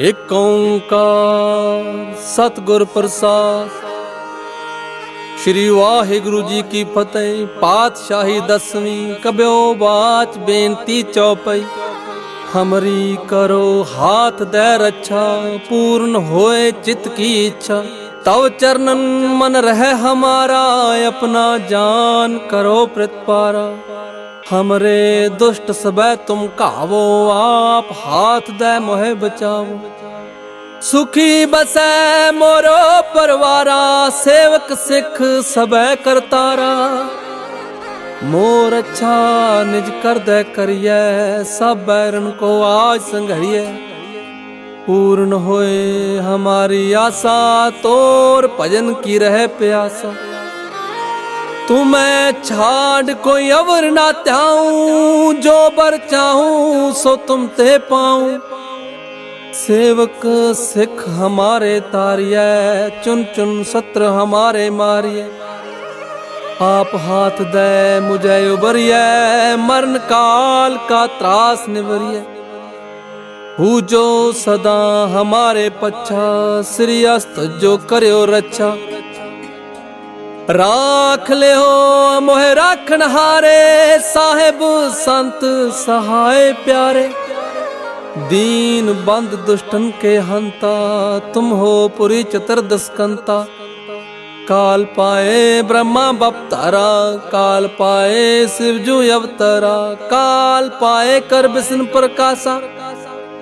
ਇਕ ਓੰਕਾਰ ਸਤਿਗੁਰ ਪ੍ਰਸਾਦ। ਸ਼੍ਰੀ ਵਾਹਿਗੁਰੂ ਜੀ ਕੀ ਫਤਿਹ, ਪਾਤਸ਼ਾਹੀ ਦਸਵੀਂ, ਕਬਿਓ ਬਾਚ ਬੇਨਤੀ ਚੌਪਈ। ਹਮਰੀ ਕਰੋ ਹਾਥ ਦੇ ਰੱਛਾ, ਪੂਰਨ ਹੋਏ ਚਿਤ ਕੀ ਇੱਛਾ। ਤਵ ਚਰਨਨ ਮਨ ਰਹਿ ਹਮਾਰਾ, ਆਪਣਾ ਜਾਨ ਕਰੋ ਪ੍ਰਤਪਾਰਾ। ਹਮਰੇ ਦੁਸ਼ਟ ਸਬੈ ਤੁਮ ਘਾਵੋ ਆਪ ਹਾਥ ਦੇ ਮੋਹਿ ਬਚਾਵੋ ਸੁਖੀ ਬਸੈ ਮੋਰੋ ਪਰਵਾਰਾ ਸੇਵਕ ਸਿੱਖ ਸਬੈ ਕਰਤਾਰਾ ਮੋਰ ਅੱਛਾ ਨਿਜ ਕਰਦੈ ਕਰੀਐ ਸਭ ਬੈਰਨ ਕੋ ਆਜ ਸੰਘਰੀਐ ਪੂਰਨ ਹੋਏ ਹਮਾਰੀ ਆਸਾ ਤੋਰ ਭਜਨ ਕੀ ਰਹਿ ਪਿਆਸਾ ਤੂੰ ਮੈਂ ਛਾੜ ਕੋਈ ਅਵਰ ਨਾ ਧਿਆਉ, ਜੋ ਬਰ ਚਾਹੂੰ ਸੋ ਤੁਮ ਤੇ ਪਾਉ। ਸੇਵਕ ਸਿੱਖ ਹਮਾਰੇ ਤਾਰਿਐ ਚੁਨ ਚੁਨ ਸਤਰ ਹਮਾਰੇ ਮਾਰਿਐ। ਆਪ ਹਾਥ ਦੇ ਮੁਝੇ ਉਬਰਿਐ, ਮਰਨ ਕਾਲ ਕਾ ਤਰਾਸ ਨਿਵਰਿਐ। ਹੂ ਜੋ ਸਦਾ ਹਮਾਰੇ ਪੱਛਾ, ਸ੍ਰੀ ਅਸਤ ਜੋ ਕਰਿਓ ਰੱਛਾ। ਰਾਖ ਲਿਓ, ਮੋਹਿ ਰਾਖਣ ਹਾਰੇ, ਸਾਹਿਬ ਸੰਤ ਸਹਾਏ ਪਿਆਰੇ। ਦੀਨ ਬੰਦ ਦੁਸ਼ਟਨ ਕੇ ਹੰਤਾ, ਤੁਮ ਹੋ ਪੁਰੀ ਚਤਰ ਦਸਕੰਤਾ। ਕਾਲ ਪਾਏ ਬ੍ਰਹਮਾ ਬਪਤਾਰਾ, ਕਾਲ ਪਾਏ ਸ਼ਿਵਜੂ ਅਵਤਾਰਾ, ਕਾਲ ਪਾਏ ਕਰ ਬਿਸਨ ਪ੍ਰਕਾਸ਼ਾ।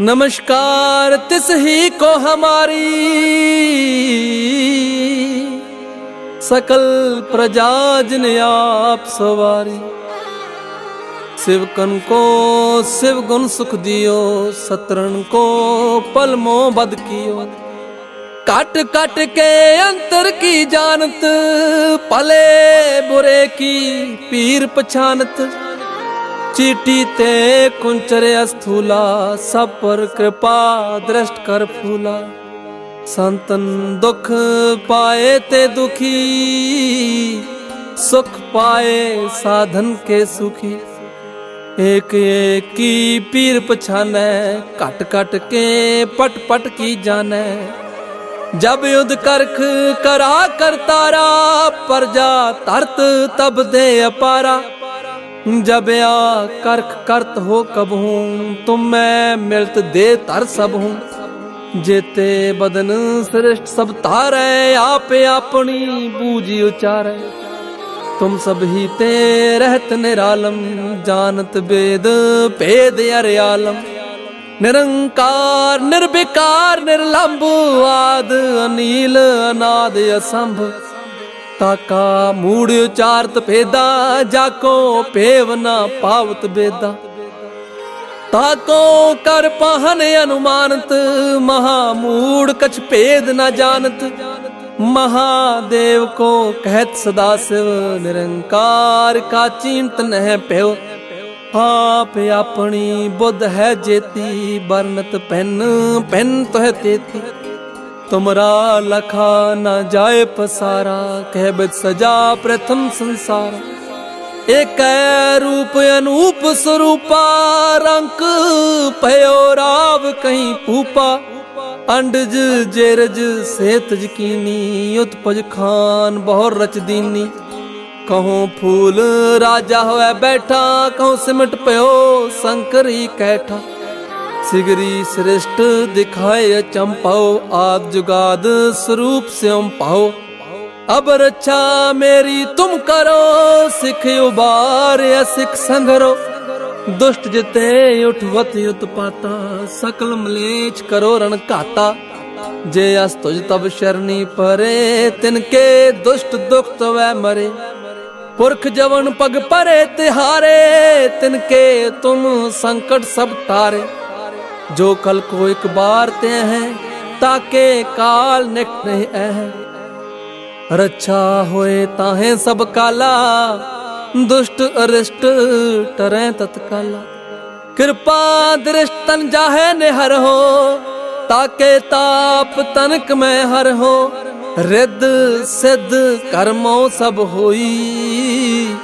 नमस्कार तिस ही को हमारी सकल प्रजा जिन आप सवारी शिवकन को शिव गुण सुख दियो सतरन को पल मोह बद कियो काट काट के अंतर की जानत पले बुरे की पीर पछानत चीटी ते कुंचर अस्थूला, सब पर कृपा दृष्ट कर फूला। संतन दुख पाए ते दुखी, सुख पाए साधन के सुखी। एक एक की पीर पछानै कट कट के पट पट की जानै जब युद्ध करख करा कर तारा, प्रजा तरत तब दे अपारा। जब आ करख करत हो कब हूँ तुम मैं मिलत दे तर सब हूँ जेते बदन श्रेष्ठ सब तारै आप अपनी बूझी उचारै तुम सब ही ते रहत निरालम जानत वेद भेद अरियालम निरंकार निर्विकार निर्लंब आद अनील अनाद असंभ ਤਾਕਾ ਮੂੜ ਉਚਾਰਤ ਭੇਦਾ ਜਾ ਕੋ ਭੇਵ ਨਾ ਪਾਵਤ ਬੇਦਾ। ਤਾਕੋ ਕਰ ਪਹਨ ਅਨੁਮਾਨਤ, ਮਹਾ ਮੂੜ ਕਛ ਭੇਦ ਨਾ ਜਾਣਤ। ਮਹਾਦੇਵ ਕੋ ਕਹਿਤ ਸਦਾ ਸਿਵ, ਨਿਰੰਕਾਰ ਕਾ ਚਿੰਤ ਨਹਿ ਭਿਓ ਆਪ ਆਪਣੀ ਬੁੱਧ ਹੈ ਜੇਤੀ ਬਰਨਤ ਪੈਨ ਪੈਨ ਤਹ ਤੇਤੀ। ਤੁਮਰਾ ਲਖਾ ਨਾ ਜਾਏ ਪਸਾਰਾ ਕਹਿਬਤ ਸਜਾ ਪ੍ਰਥਮ ਸੰਸਾਰ। ਏਕ ਰੂਪ ਅਨੂਪ ਸਰੂਪਾ, ਰੰਕ ਭਇਓ ਰਾਵ ਕਹੀਂ ਭੂਪਾ। ਅੰਡਜ ਜੇਰਜ ਸੇਤ ਜਕੀਨੀ, ਉਤਪਜ ਖਾਨ ਬਹੁ ਰਚ ਦੀਨੀ। ਕਹੋ ਫੂਲ ਰਾਜਾ ਹੋਵੇ ਬੈਠਾ, ਕਹੋ ਸਿਮਟ ਪਇਓ ਸੰਕਰੀ ਕਹਿਠਾ ਸਿਗਰੀ ਸ੍ਰਿਸ਼ਟ ਦਿਖਾਏ ਚੰਪਾਉ ਆਦ ਜੁਗਾਦ ਸਰੂਪ ਸਿਉਮ ਪਾਉ ਅਬ ਰੱਛਾ ਮੇਰੀ ਤੁਮ ਕਰੋ, ਸਿਖ ਉਬਾਰ ਸਿਖ ਸੰਗਰੋ। ਦੁਸ਼ਟ ਜਿਤੇ ਉਠਵਤ ਉਤਪਾਤਾ, ਸਕਲ ਮਲੇਚ ਕਰੋ ਰਣ ਘਾਤਾ। ਜੇ ਅਸ ਤੁਜ ਤਬ ਸ਼ਰਨੀ ਪਰੇ, ਤਿਨ ਕੇ ਦੁਸ਼ਟ ਦੁਖਤ ਵੈ ਮਰੇ। ਪੁਰਖ ਜਵਨ ਪਗ ਪਰੇ ਤਿਹਾਰੇ, ਤਿਨ ਕੇ ਤੁਮ ਸੰਕਟ ਸਭ ਤਾਰੇ ਜੋ ਕਲ ਕੋ ਇੱਕ ਬਾਰ ਤੇ ਹੈ, ਤਾਕੇ ਕਾਲ ਨਿਕਟ ਨਹੀਂ ਐ ਰੱਛਾ ਹੋਏ ਤਾਹੇ ਸਭ ਕਾਲਾ, ਦੁਸ਼ਟ ਅਰਿਸ਼ਟ ਟਰੈ ਤਤਕਾਲਾ ਕਿਰਪਾ ਦ੍ਰਿਸ਼ਟ ਤਨ ਜਾਹੇ ਨਿਹਰ ਹੋ, ਤਾਕੇ ਤਾਪ ਤਨਕ ਮੈਂ ਹਰ ਹੋ। ਰਿੱਧ ਸਿੱਧ ਕਰਮੋ ਸਭ ਹੋਈ,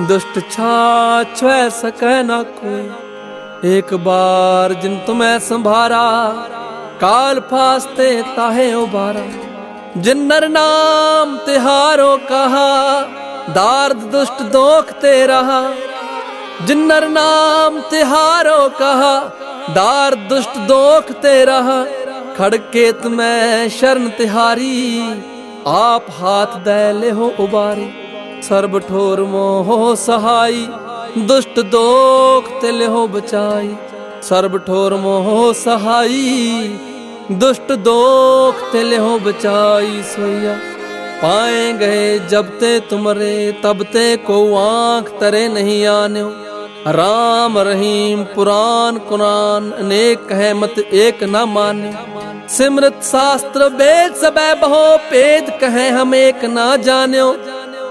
ਦੁਸ਼ਟ ਛਾ ਛੈ ਸਕੈ ਨਾ ਕੋਈ। ਇੱਕ ਬਾਰ ਜਿਨ ਤੁਮੈ ਸੰਭਾਰਾ, ਕਾਲ ਫਾਸਤੇ ਤਾਹੇ ਉਬਾਰਾ। ਜਿਨਰ ਨਾਮ ਤਿਹਾਰੋ ਕਹਾ, ਦਾਰਦ ਦੁਸ਼ਟ ਦੋਖ ਤੇ ਰਹਾ। ਜਿਨਰ ਨਾਮ ਤਿਹਾਰੋ ਕਹਾ ਦਾਰ ਦੁਸ਼ਟ ਦੋਖ ਤੇ ਰਹਾ। ਖੜਕੇ ਤਮੈ ਸ਼ਰਨ ਤਿਹਾਰੀ, ਆਪ ਹਾਥ ਦੇ ਲਿਹੋ ਉਬਾਰੀ। ਸਰਬ ਠੋਰ ਮੋਹ ਸਹਾਈ ਦੁਸ਼ਟ ਦੋਖ ਤੇ ਲਿਹੋ ਬਚਾਈ, ਸਰਬ ਠੋਰ ਮੋਹ ਸਹਾਈ। ਦੁਸ਼ਟ ਦੋਖ ਤੇ ਲਿਹੋ ਬਚਾਈ ਸੋਈਆ। ਪਾਏ ਗਏ ਜਬ ਤੇ ਤੁਮਰੇ, ਤਬ ਤੇ ਕੋ ਆਂਖ ਤਰੇ ਨਹੀਂ ਆਨਿਓ। ਰਾਮ ਰਹੀਮ ਪੁਰਾਨ ਕੁਰਾਨ, ਅਨੇਕ ਕਹੈ ਮਤ ਏਕ ਨਾ ਮਾਨਿਓ। ਸਿਮਰਤ ਸ਼ਾਸਤਰ ਵੇਦ ਸਬੈ ਬਹੁ, ਭੇਦ ਕਹੈ ਹਮ ਏਕ ਨਾ ਜਾਣਿਓ।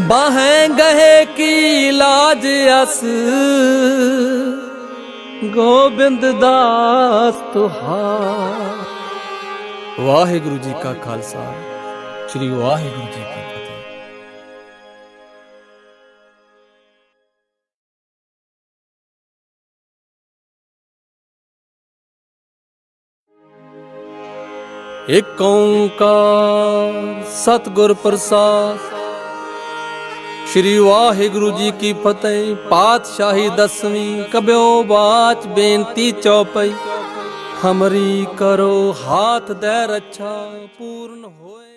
ਬਾਹੇ ਗਏ ਕੀ ਲਾਜ ਅਸ? ਗੋਬਿੰਦ ਦਾਸ ਤੁਹਾਰ। ਵਾਹਿਗੁਰੂ ਜੀ ਕਾ ਖਾਲਸਾ, ਸ੍ਰੀ ਵਾਹਿਗੁਰੂ ਜੀ ਕੀ ਫਤਿਹ। ਇਕ ਓੰਕਾਰ ਸਤਿਗੁਰ ਪ੍ਰਸਾਦ ਸ਼੍ਰੀ ਵਾਹਿਗੁਰੂ ਜੀ ਕੀ ਫਤਿਹ। ਪਾਤਸ਼ਾਹੀ ਦਸਵੀਂ ਕਬਿਓ ਬਾਚ ਬੇਨਤੀ ਚੌਪਈ। ਹਮਰੀ ਕਰੋ, ਹਾਥ ਦੇ ਰੱਛਾ ਪੂਰਨ ਹੋਏ।